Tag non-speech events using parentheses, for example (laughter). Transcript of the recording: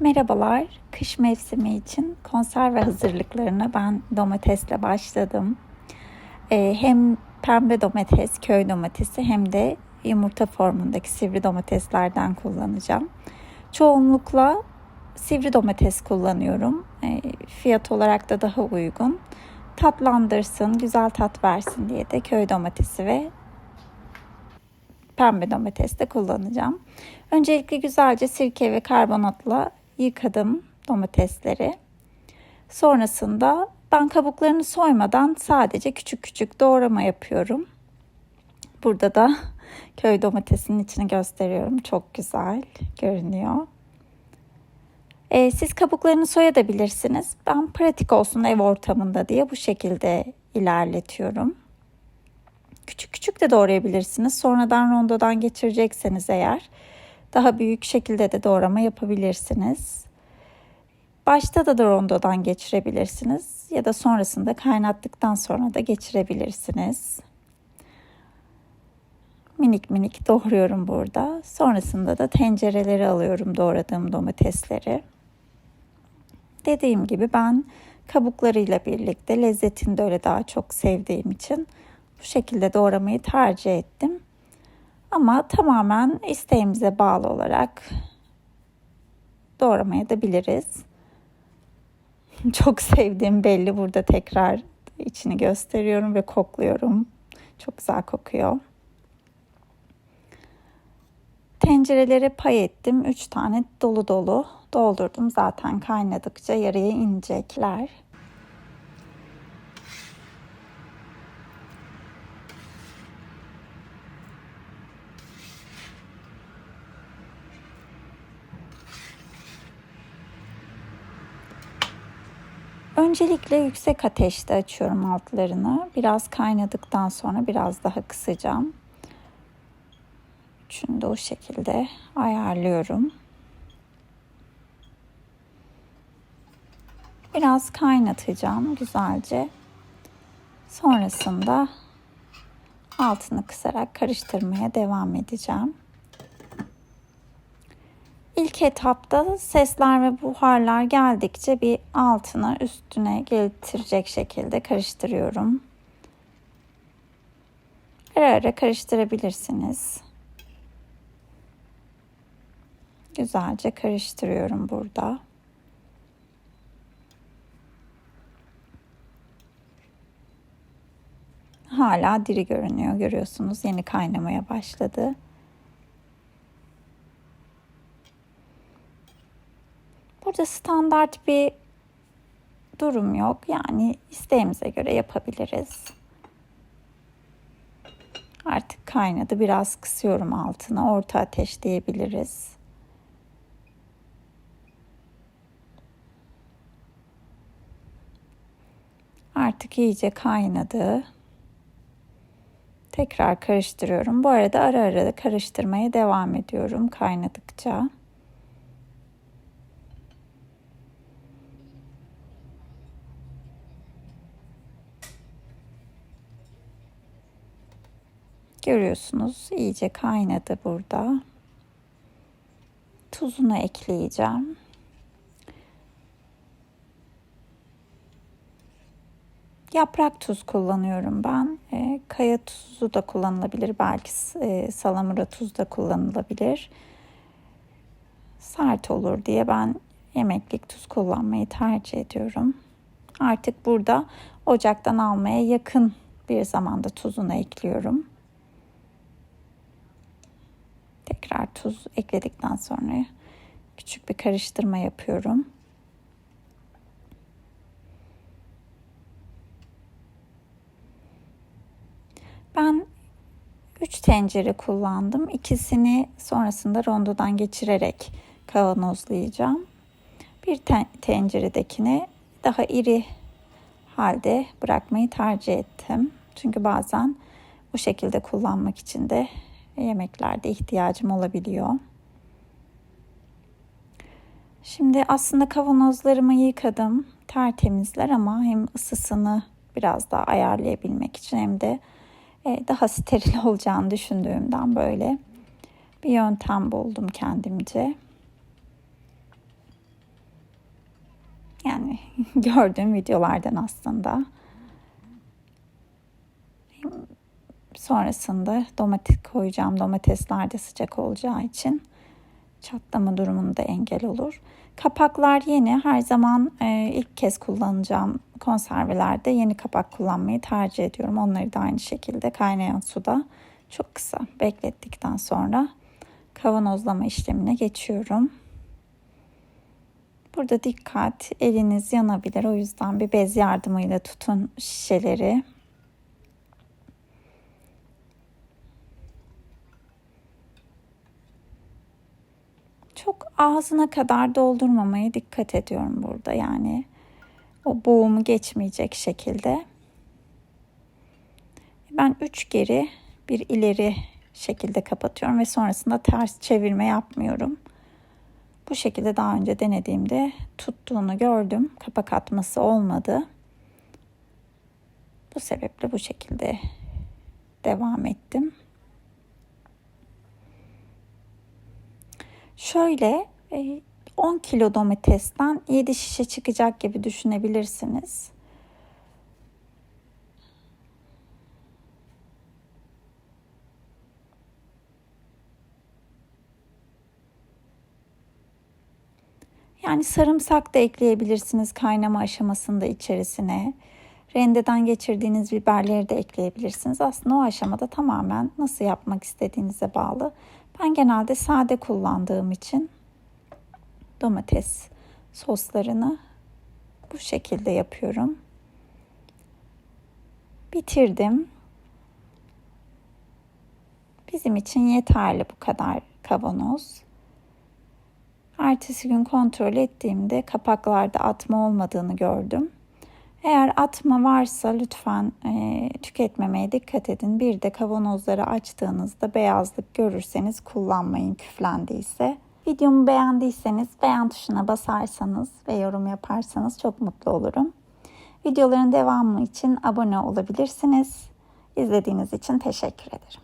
Merhabalar. Kış mevsimi için konserve hazırlıklarına ben domatesle başladım. Ee, hem pembe domates, köy domatesi hem de yumurta formundaki sivri domateslerden kullanacağım. Çoğunlukla sivri domates kullanıyorum. Ee, fiyat olarak da daha uygun. Tatlandırsın, güzel tat versin diye de köy domatesi ve pembe domates de kullanacağım. Öncelikle güzelce sirke ve karbonatla yıkadım domatesleri. Sonrasında ben kabuklarını soymadan sadece küçük küçük doğrama yapıyorum. Burada da köy domatesinin içini gösteriyorum. Çok güzel görünüyor. Ee, siz kabuklarını soyabilirsiniz. Ben pratik olsun ev ortamında diye bu şekilde ilerletiyorum. Küçük küçük de doğrayabilirsiniz. Sonradan rondodan geçirecekseniz eğer daha büyük şekilde de doğrama yapabilirsiniz. Başta da, da rondodan geçirebilirsiniz ya da sonrasında kaynattıktan sonra da geçirebilirsiniz. Minik minik doğruyorum burada. Sonrasında da tencereleri alıyorum doğradığım domatesleri. Dediğim gibi ben kabuklarıyla birlikte lezzetini de öyle daha çok sevdiğim için bu şekilde doğramayı tercih ettim. Ama tamamen isteğimize bağlı olarak doğramaya da biliriz. (laughs) Çok sevdiğim belli burada tekrar içini gösteriyorum ve kokluyorum. Çok güzel kokuyor. Tencerelere pay ettim. 3 tane dolu dolu doldurdum. Zaten kaynadıkça yarıya inecekler. Öncelikle yüksek ateşte açıyorum altlarını. Biraz kaynadıktan sonra biraz daha kısacağım. Üçünü de o şekilde ayarlıyorum. Biraz kaynatacağım güzelce. Sonrasında altını kısarak karıştırmaya devam edeceğim. İlk etapta sesler ve buharlar geldikçe bir altına üstüne getirecek şekilde karıştırıyorum. Ara ara karıştırabilirsiniz. Güzelce karıştırıyorum burada. Hala diri görünüyor görüyorsunuz. Yeni kaynamaya başladı. Burada standart bir durum yok. Yani isteğimize göre yapabiliriz. Artık kaynadı. Biraz kısıyorum altına. Orta ateş diyebiliriz. Artık iyice kaynadı. Tekrar karıştırıyorum. Bu arada ara ara karıştırmaya devam ediyorum kaynadıkça. Görüyorsunuz iyice kaynadı burada. Tuzunu ekleyeceğim. Yaprak tuz kullanıyorum ben. E, kaya tuzu da kullanılabilir. Belki e, salamura tuz da kullanılabilir. Sert olur diye ben yemeklik tuz kullanmayı tercih ediyorum. Artık burada ocaktan almaya yakın bir zamanda tuzunu ekliyorum. Tekrar tuz ekledikten sonra küçük bir karıştırma yapıyorum. Ben 3 tencere kullandım. İkisini sonrasında rondodan geçirerek kavanozlayacağım. Bir ten tenceredekini daha iri halde bırakmayı tercih ettim. Çünkü bazen bu şekilde kullanmak için de yemeklerde ihtiyacım olabiliyor. Şimdi aslında kavanozlarımı yıkadım. Tertemizler ama hem ısısını biraz daha ayarlayabilmek için hem de e, daha steril (laughs) olacağını düşündüğümden böyle bir yöntem buldum kendimce. Yani (laughs) gördüğüm videolardan aslında. Sonrasında domates koyacağım. Domatesler de sıcak olacağı için çatlama durumunda engel olur. Kapaklar yeni. Her zaman e, ilk kez kullanacağım konservelerde yeni kapak kullanmayı tercih ediyorum. Onları da aynı şekilde kaynayan suda çok kısa beklettikten sonra kavanozlama işlemine geçiyorum. Burada dikkat eliniz yanabilir. O yüzden bir bez yardımıyla tutun şişeleri. Çok ağzına kadar doldurmamaya dikkat ediyorum burada. Yani o boğumu geçmeyecek şekilde. Ben üç geri bir ileri şekilde kapatıyorum ve sonrasında ters çevirme yapmıyorum. Bu şekilde daha önce denediğimde tuttuğunu gördüm. Kapak atması olmadı. Bu sebeple bu şekilde devam ettim. Şöyle 10 kilo domatesten 7 şişe çıkacak gibi düşünebilirsiniz. Yani sarımsak da ekleyebilirsiniz kaynama aşamasında içerisine. Rendeden geçirdiğiniz biberleri de ekleyebilirsiniz. Aslında o aşamada tamamen nasıl yapmak istediğinize bağlı. Ben genelde sade kullandığım için domates soslarını bu şekilde yapıyorum. Bitirdim. Bizim için yeterli bu kadar kavanoz. Ertesi gün kontrol ettiğimde kapaklarda atma olmadığını gördüm. Eğer atma varsa lütfen e, tüketmemeye dikkat edin. Bir de kavanozları açtığınızda beyazlık görürseniz kullanmayın küflendiyse. Videomu beğendiyseniz beğen tuşuna basarsanız ve yorum yaparsanız çok mutlu olurum. Videoların devamı için abone olabilirsiniz. İzlediğiniz için teşekkür ederim.